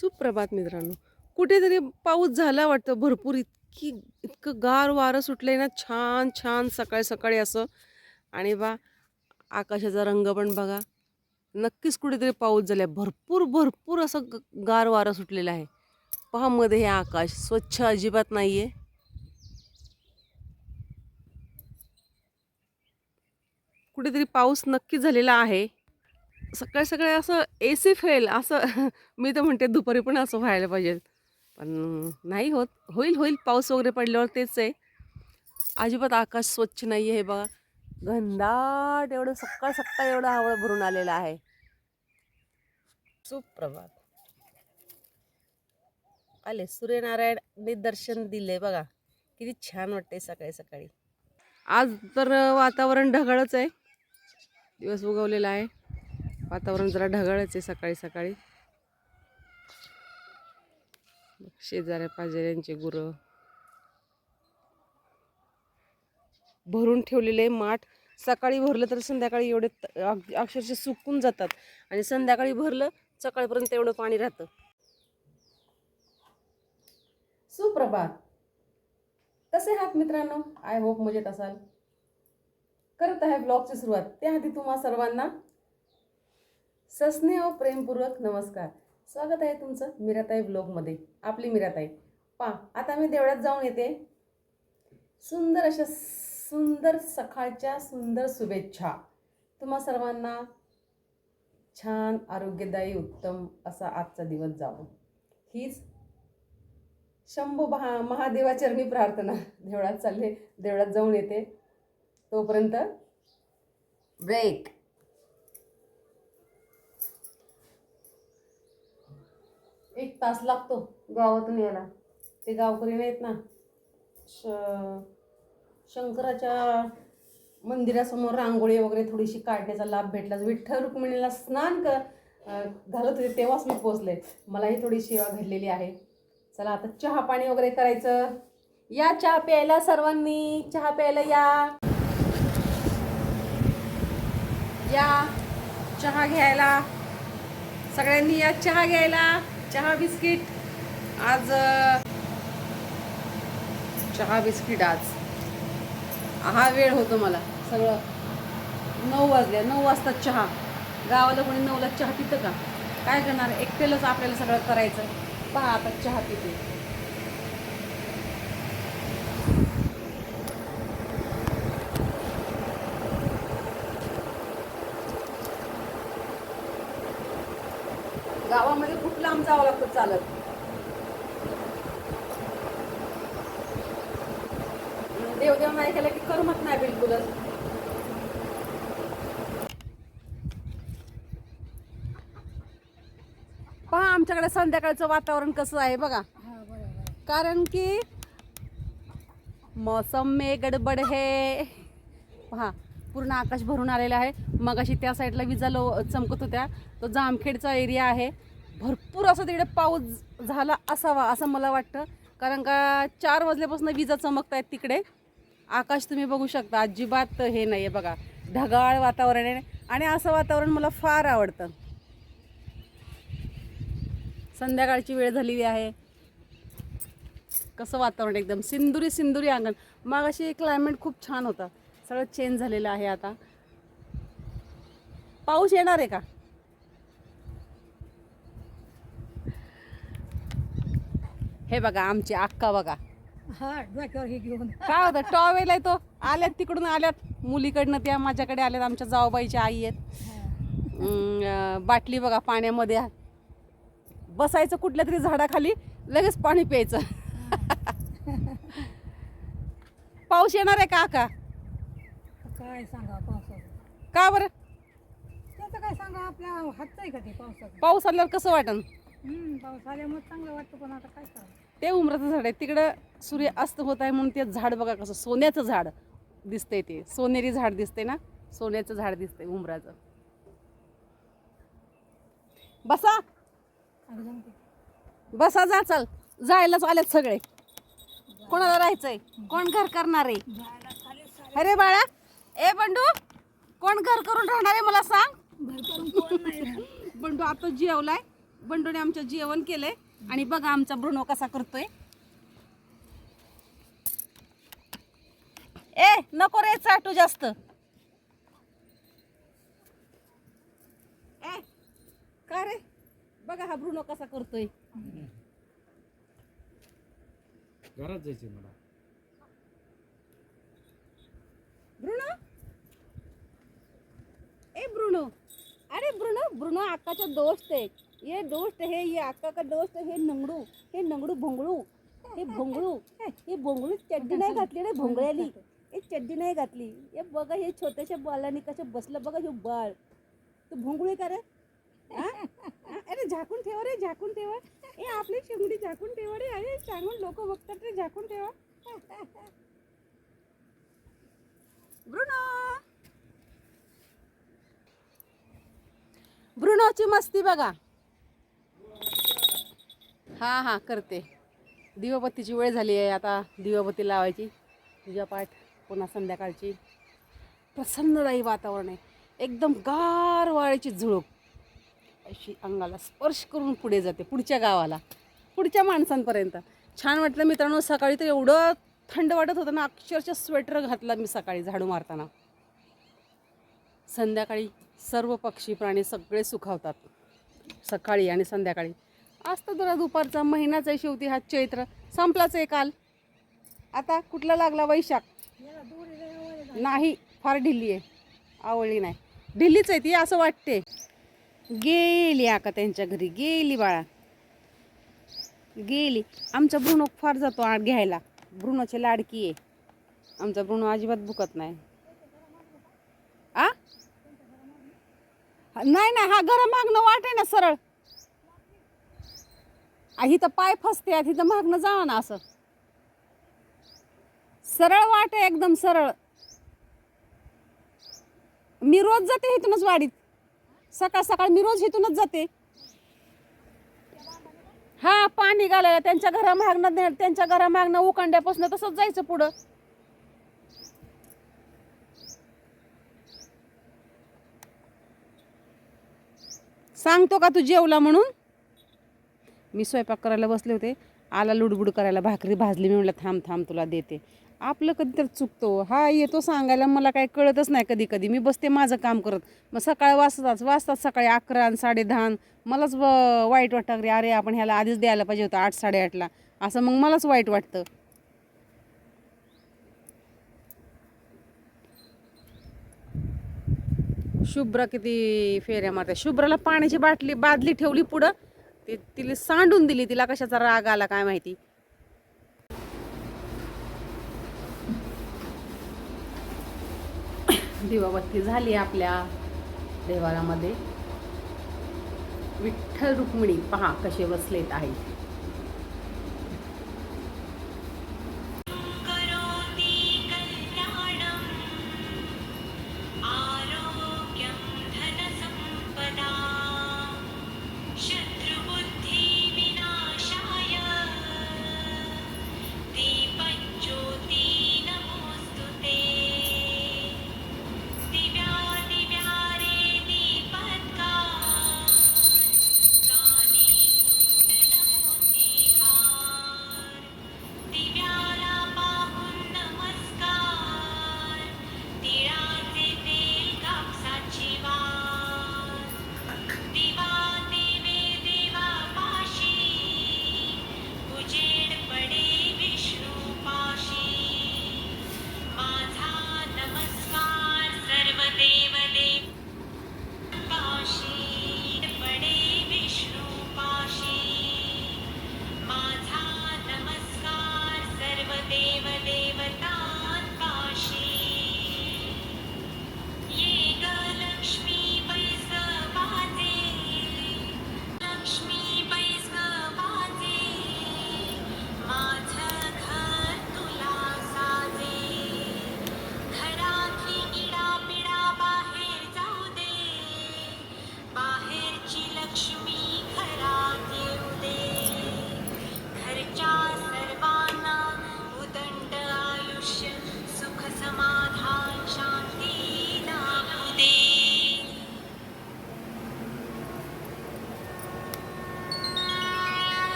सुप्रभात मित्रांनो. कुठेतरी पाऊस झाला वाटतं भरपूर. इतकी इतकं गार वारं सुटलंय ना छान छान सकाळी सकाळी असं. आणि बा आकाशाचा रंग पण बघा. नक्कीच कुठेतरी पाऊस झालाय. भरपूर भरपूर असं ग- गार वारं सुटलेलं आहे. पहा मध्ये हे आकाश. स्वच्छ अजिबात नाही आहे कुठेतरी पाऊस नक्की झालेला आहे. सकाळी सकाळी असं ए सी फेल असं मी तर म्हणते दुपारी पण असं व्हायला पाहिजे. पण नाही होत. होईल होईल. पाऊस वगैरे पडल्यावर तेच आहे. अजिबात आकाश स्वच्छ नाही आहे हे बघा. घनदाट एवढं सकाळ सकाळ एवढं हवळ भरून आलेलं आहे. सुप्रभात. आले. सूर्यनारायणने दर्शन दिले बघा. किती छान वाटते सकाळी सकाळी. आज तर वातावरण ढगाळच आहे. दिवस उगवलेला आहे. वातावरण जरा ढगाळच आहे सकाळी सकाळी. शेजाऱ्या पाजाऱ्यांचे गुरं. भरून ठेवलेले माठ. सकाळी भरलं तर संध्याकाळी एवढे अक्षरशः सुकून जातात. आणि संध्याकाळी भरलं सकाळपर्यंत एवढं पाणी राहतं. सुप्रभात. कसे आहात मित्रांनो? आय होप मजेत असाल. करत आहे ब्लॉगची सुरुवात. त्याआधी तुम्हा सर्वांना सस्नेह व प्रेमपूर्वक नमस्कार. स्वागत आहे तुमचं मीराताई ब्लॉगमध्ये. आपली मीराताई. पा आता मी देवळात जाऊन येते. सुंदर अशा सुंदर सकाळच्या सुंदर शुभेच्छा. तुम्हा सर्वांना छान आरोग्यदायी उत्तम असा आजचा दिवस जावो. हीच शंभू महा महादेवाचरणी प्रार्थना. देवळात चालले देवळात जाऊन येते. तोपर्यंत ब्रेक एक तास लागतो गावातून यायला. ते गावकरी नाहीत ना श शंकराच्या मंदिरासमोर रांगोळी वगैरे थोडीशी काढण्याचा लाभ भेटला. विठ्ठल रुक्मिणीला स्नान कर घालत होते तेव्हाच मी पोचले मलाही थोडी सेवा घडलेली आहे. चला आता चहा पाणी वगैरे करायचं. या चहा प्यायला सर्वांनी. चहा प्यायला या. या. चहा घ्यायला. सगळ्यांनी या चहा घ्यायला. चहा बिस्किट. आज चहा बिस्किट आज. हा वेळ होतो मला. सगळं नऊ वाजल्या नऊ वाजता चहा. गावाला कोणी नऊला चहा पितं का? काय करणार? एकटेलंच आपल्याला सगळं करायचं. पहा आता चहा पिते. जावं लागतं चालत. देवदेव नाही केलं की करमत नाही बिलकुलच. पहा आमच्याकडे संध्याकाळचं वातावरण कसं आहे बघा. कारण की मौसम में गडबड है. पहा पूर्ण आकाश भरून आलेलं आहे. मग अशी त्या साईडला विजा लो चमकत होत्या. तो जामखेडचा एरिया आहे. भरपूर असं तिकडे पाऊस झाला असावा असं मला वाटतं. कारण का चार वाजल्यापासून विजा चमकत आहेत तिकडे. आकाश तुम्ही बघू शकता अजिबात हे नाही आहे बघा. ढगाळ वातावरण आहे आणि असं वातावरण मला फार आवडतं. संध्याकाळची वेळ झालेली आहे. कसं वातावरण एकदम सिंदुरी सिंदुरी अंगण. मग अशी क्लायमेट खूप छान होता. सगळं चेंज झालेलं आहे आता. पाऊस येणार आहे का? हे बघा आमची अक्का बघा. हा डोक्यावर हे घेऊन. काय होतं टॉवेल आहे तो. आल्यात तिकडून आल्यात. मुलीकडनं त्या माझ्याकडे आल्यात आमच्या जाऊबाईच्या आई आहेत. अं, बाटली बघा पाण्यामध्ये. बसायचं कुठल्या तरी झाडाखाली लगेच पाणी प्यायचं. पाऊस येणार आहे का का काय सांगा पावसाचं? का बरं? त्याचं काय सांगा आपल्या हातचं आहे का ते पावसाचं? पाऊस आल्यावर कसं वाटन? पाऊस आल्यामुळे चांगलं वाटतं पण आता काय करावं? ते उमराचं झाड आहे. तिकडं सूर्य अस्त होत आहे म्हणून ते झाड बघा कसं सोन्याचं झाड दिसतंय ते. सोनेरी झाड दिसते ना? सोन्याचं झाड दिसतंय उमराचं. बसा. बसा जा चल. जायलाच आलेत सगळे. कोणाला राहायचंय? कोण घर करणार आहे? अरे बाळा ए बंडू कोण घर करून राहणार आहे मला सांग? घर करून कोण नाही राहत. बंडू आता जेवलाय? बंडूने आमच्या जेवण केलंय. आणि बघा आमचा ब्रुनो कसा करतोय. ए नको रे चाटू जास्त. ए का रे? बघा हा ब्रुनो कसा करतोय. घरात जायचे मला. ब्रुनो? ए ब्रुनो. अरे ब्रुनो ब्रुनो अक्काचा दोस्त ये दोस्त हे ये अक्का का दोस्त हे नंगडू हे नंगडू भोंगळू हे भोंगळू हे भोंगळू चड्डी नाही घातली रे भोंगळ्याली. हे चड्डी नाही घातली. हे बघा हे छोट्याशा बालाने कसं बसलं बघा हे बाळ. तू भोंगळू का रे? अरे झाकून ठेवा रे झाकून ठेवा. ए आपली शिंगडी झाकून ठेवा रे. अरे सांगून लोक बघतात रे झाकून ठेवा. ब्रुनो. ब्रुनोची मस्ती बघा. हां हां करते. दिवाबत्तीची वेळ झाली आहे आता दिवाबत्ती लावायची. पूजा पाठ पुन्हा संध्याकाळची. प्रसन्नदायी वातावरण आहे. एकदम गार वाळ्याची झुळूक. अशी अंगाला स्पर्श करून पुढे जाते पुढच्या गावाला. पुढच्या माणसांपर्यंत. छान वाटलं मित्रांनो सकाळी तर एवढं थंड वाटत होतं ना अक्षरशः स्वेटर घातला मी सकाळी झाडू मारताना. संध्याकाळी सर्व पक्षी प्राणी सगळे सुखावतात. सकाळी आणि संध्याकाळी. असतं जरा दुपारचा महिनाच आहे शेवटी हा चैत्र. संपलाच आहे काल आता कुठला लागला वैशाख? नाही फार ढिल्ली आहे. आवडली नाही. ढिल्लीच आहे ती असं वाटते. गेली आका त्यांच्या घरी गेली बाळा. गेली. आमचा ब्रुनो फार जातो आठ घ्यायला. ब्रुनोची लाडकी आहे. आमचा ब्रुनो अजिबात बुकत नाही. आ? नाही ना हा गरम मागणं वाट आहे ना सरळ. आणि इथं पाय फसते तिथं मागणं जावं ना असं. सरळ वाट आहे एकदम सरळ. मी रोज जाते इथूनच वाडीत. सकाळ सकाळ मी रोज इथूनच जाते. हा पाणी घालायला त्यांच्या घरा घरामागनं त्यांच्या घरा मागणं उकांड्यापासून तसंच जायचं पुढं. सांगतो का तू जेवला म्हणून? मी स्वयंपाक करायला बसले होते. आला लुडबुड करायला भाकरी भाजली. मी म्हटलं थांब थांब तुला देते. आपलं कधी तर चुकतो हो. हा. येतो सांगायला मला काय कळतच नाही कधी कधी मी बसते माझं काम करत. मग सकाळी वाजताच वाजतात सकाळी अकरा आणि साडे दहा मलाच व- वाईट वाटतं. अरे अरे आपण ह्याला आधीच द्यायला पाहिजे होतं आठ साडेआठला असं मग मलाच वाईट वाटतं. शुभ्र किती फेऱ्या मारते. शुभ्रला पाण्याची बाटली बादली ठेवली पुढं. ती तिला सांडून दिली तिला कशाचा राग आला काय माहिती? दिवाबत्ती झाली आपल्या देवारामध्ये विठ्ठल रुक्मिणी पहा कसे बसलेत आहे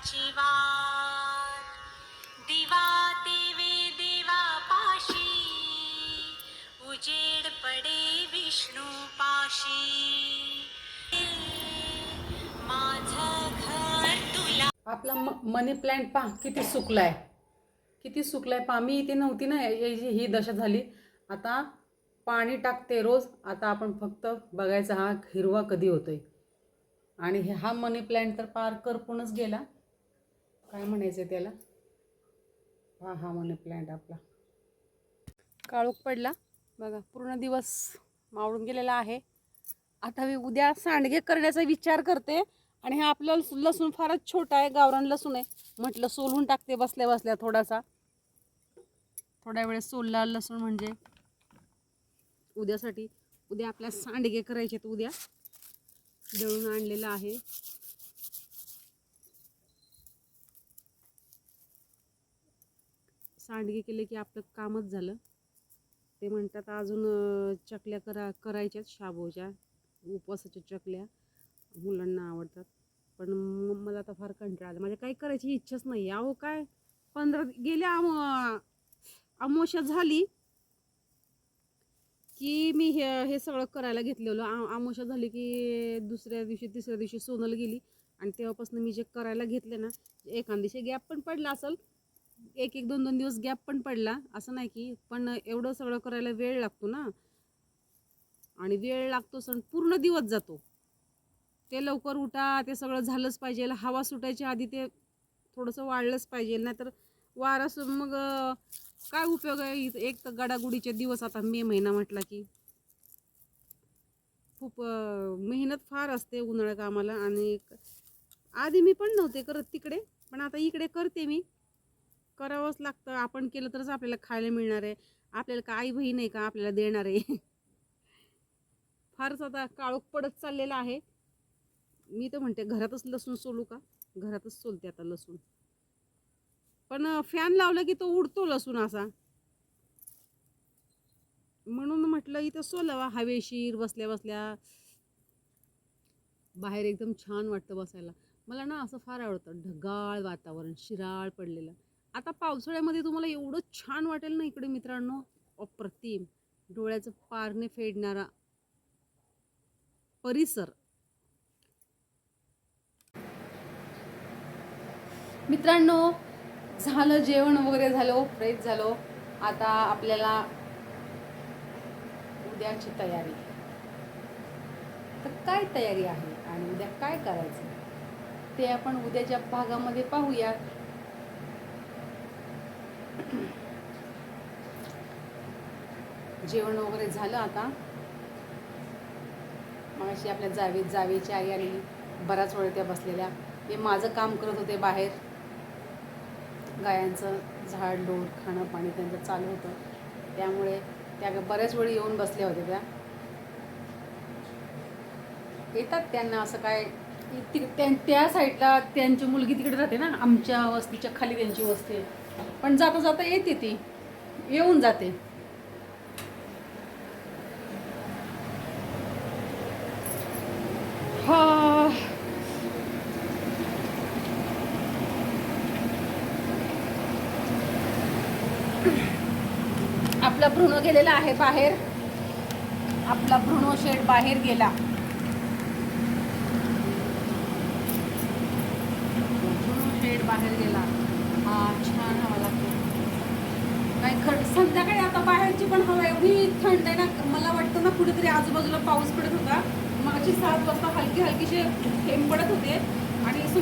कापसाची दिवा देवे देवा पाशी उजेड पडे विष्णू पाशी. माझं घर तुला आपला म मनी प्लॅन्ट पहा किती सुकलाय. किती सुकलाय. पहा मी इथे नव्हती ना हे- ही दशा झाली. आता पाणी टाकते रोज. आता आपण फक्त बघायचा हा हिरवा कधी होतोय. आणि हा मनी प्लॅन्ट तर पार करपूनच गेला. काय म्हणायचं त्याला? हा हा मनी प्लॅन्ट आपला. काळोख पडला. बघा पूर्ण दिवस मावळून गेलेला आहे. आता मी उद्या सांडगे करण्याचा विचार करते आणि हा आपला लसूण फारच छोटा आहे गावरान लसूण आहे. म्हटलं सोलून टाकते बसल्या बसल्या थोडासा. थोड्या वेळेस सोलला लसूण म्हणजे. उद्यासाठी उद्या आपल्या सांडगे करायचे आहेत उद्या. दळून आणलेलं आहे. सांडगे केले की आपलं कामच झालं. ते म्हणतात अजून चकल्या करा करायच्याच शाबूच्या उपवासाच्या चकल्या. मुलांना आवडतात. पण मला आता फार कंटाळा आला. माझ्या काही करायची इच्छाच नाही. अहो काय? पंधरा गेल्या अम झाली की मी हे हे सगळं करायला घेतलेलं. आमोशा झाली की दुसऱ्या दिवशी तिसऱ्या दिवशी सोनल गेली. आणि तेव्हापासून मी जे करायला घेतले ना एखाद दिवशी गॅप पण पडला असेल. एक एक दोन दोन दिवस गॅप पण पडला. असं नाही की पण एवढं सगळं करायला वेळ लागतो ना. आणि वेळ लागतो सण पूर्ण दिवस जातो. ते लवकर उठा ते सगळं झालंच पाहिजे. हवा सुटायच्या आधी ते थोडंसं वाढलंच पाहिजे. नाहीतर वारा मग काय उपयोग आहे? एक तर गडागुडीचे दिवस आता मे महिना म्हटला की. खूप मेहनत फार असते उन्हाळ्या कामाला. आणि आधी मी पण नव्हते करत तिकडे. पण आता इकडे करते मी. करावंच लागतं. आपण केलं तरच आपल्याला खायला मिळणार आहे. आपल्याला काय आई बहीण आहे का आपल्याला देणार आहे? फारच आता काळोख पडत चाललेला आहे. मी तर म्हणते घरातच लसूण सोलू का? घरातच सोलते आता लसूण. पण फॅन लावला की तो उडतो लसूण असा. म्हणून म्हटलं इथं सोलावा. हवेशीर बसल्या बसल्या बाहेर एकदम छान वाटतं बसायला. मला ना असं फार आवडतं ढगाळ वातावरण शिराळ पडलेलं. आता पावसाळ्यामध्ये तुम्हाला एवढं छान वाटेल ना इकडे मित्रांनो. अप्रतिम. डोळ्याचं पारणे फेडणारा परिसर. मित्रांनो झालं जेवण वगैरे झालं फ्रेश झालो. आता आपल्याला उद्याची तयारी. तर काय तयारी आहे आणि उद्या काय करायचं? ते आपण उद्याच्या भागामध्ये पाहूया जेवण वगैरे झालं आता. मगाशी आपल्या जावे जावेची आई आली बराच वेळ त्या बसलेल्या. ते माझं काम करत होते बाहेर. गायांचं झाड लोट खाणं पाणी त्यांचं चालू होतं. त्यामुळे त्या बऱ्याच वेळी येऊन बसल्या होत्या त्या. येतात त्यांना असं काय ति- त्या साईडला त्यांची मुलगी तिकडे राहते ना आमच्या वस्तीच्या खाली त्यांची वस्ती आहे. पण जाता जाता येते ती. येऊन जाते. हा. आपला भ्रूण गेलेला आहे बाहेर. आपला भ्रूण शेड बाहेर गेला. भ्रूण शेड बाहेर गेला. छान हवा लागते. काय खड संध्याकाळी आता बाहेरची पण हवा एवढी थंड आहे ना मला वाटतं ना कुठेतरी आजूबाजूला पाऊस पडत होता. मागची सात वाजता हलकी हलकीचे थेंब पडत होते. आणि असं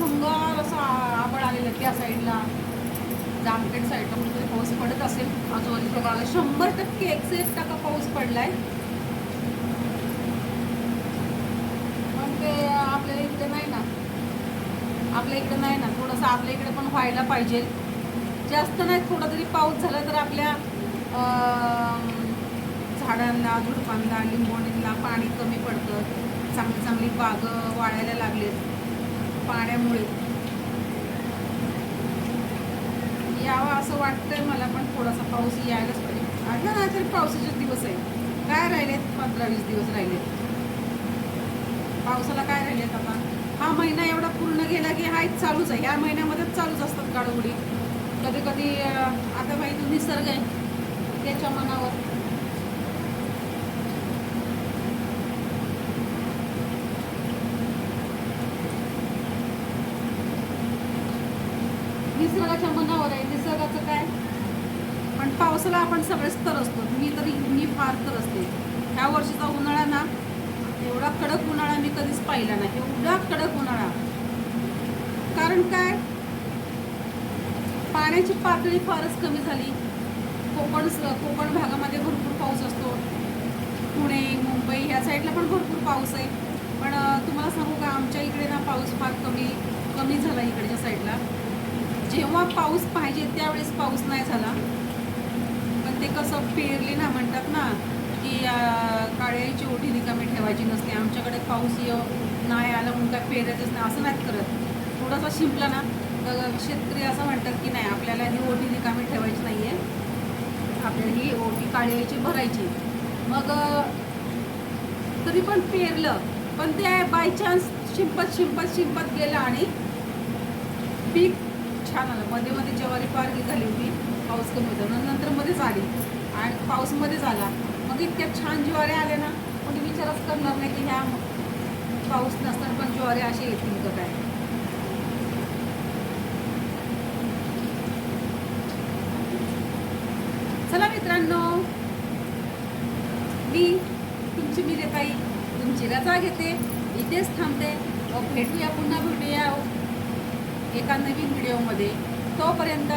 भंगार असा आबळ आलेला त्या साईडला. जामखेड साईडला कुठेतरी पाऊस पडत असेल. आजूबाजूच्या भागात शंभर टक्के एकशे एक टक्का पाऊस पडलाय. पण ते आपल्या इथे नाही ना. आपल्या इकडे नाही ना थोडंसं आपल्या इकडे पण व्हायला पाहिजे. जास्त नाही थोडा तरी पाऊस झाला तर आपल्या झाडांना झुडपांना लिंबोणींना पाणी कमी पडतं. चांगली चांगली बागं वाळायला लागलेत पाण्यामुळे. यावं असं वाटतंय मला पण थोडासा पाऊस यायलाच पाहिजे. आता नाही तरी पावसाचे दिवस आहे काय राहिलेत? पंधरा वीस दिवस राहिलेत. पावसाला काय राहिलेत आता? हा महिना एवढा पूर्ण गेला की हा एक चालूच आहे. या महिन्यामध्येच चालूच असतात गाडोगडी. कधी कधी आता बाई तो निसर्ग आहे त्याच्या मनावर. निसर्गाच्या मनावर आहे. निसर्गाचं काय? पण पावसाला आपण सगळेच तर असतो. मी तरी मी फार तर असते. ह्या वर्षीचा उन्हाळा ना एवढा कडक उन्हाळा मी कधीच पाहिला नाही. एवढा कडक उन्हाळा. कारण काय? पाण्याची पातळी फारच कमी झाली. कोकण कोकण भागामध्ये भरपूर पाऊस असतो. पुणे मुंबई ह्या साईडला पण भरपूर पाऊस आहे. पण तुम्हाला सांगू का? आमच्या इकडे ना पाऊस फार कमी कमी झाला इकडच्या साईडला. जेव्हा पाऊस पाहिजे त्यावेळेस पाऊस नाही झाला. पण ते कसं पेरले ना म्हणतात ना की काळ्याची ओढी रिकामी ठेवायची नसते. आमच्याकडे पाऊस येऊ नाही आला म्हणून काय पेरायचंच नाही. असं नाहीत करत. थोडासा शिंपला ना शेतकरी असं म्हणतात की नाही आपल्याला ही ओढी रिकामी ठेवायची नाही आहे आपल्याला ही ओढी काळ्याची भरायची. मग तरी पण पेरलं. पण ते बाय चान्स शिंपत शिंपत शिंपत गेलं आणि पीक छान आलं. मध्ये मध्ये ज्वारी पारगी झाली होती. पाऊस कमी होता. नंतर मध्येच आली. आणि पाऊस मध्येच आला. मग इतक्या छान ज्वारे आले ना म्हणजे विचारच करणार नाही की ह्या पाऊस नसताना पण ज्वारे असे येतील तर काय? चला मित्रांनो मी तुमची मी मिरेताई तुमची रजा घेते इथेच थांबते. व भेटूया पुन्हा भेटूया एका नवीन व्हिडिओमध्ये. तोपर्यंत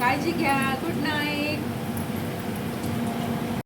काळजी घ्या गुड नाईट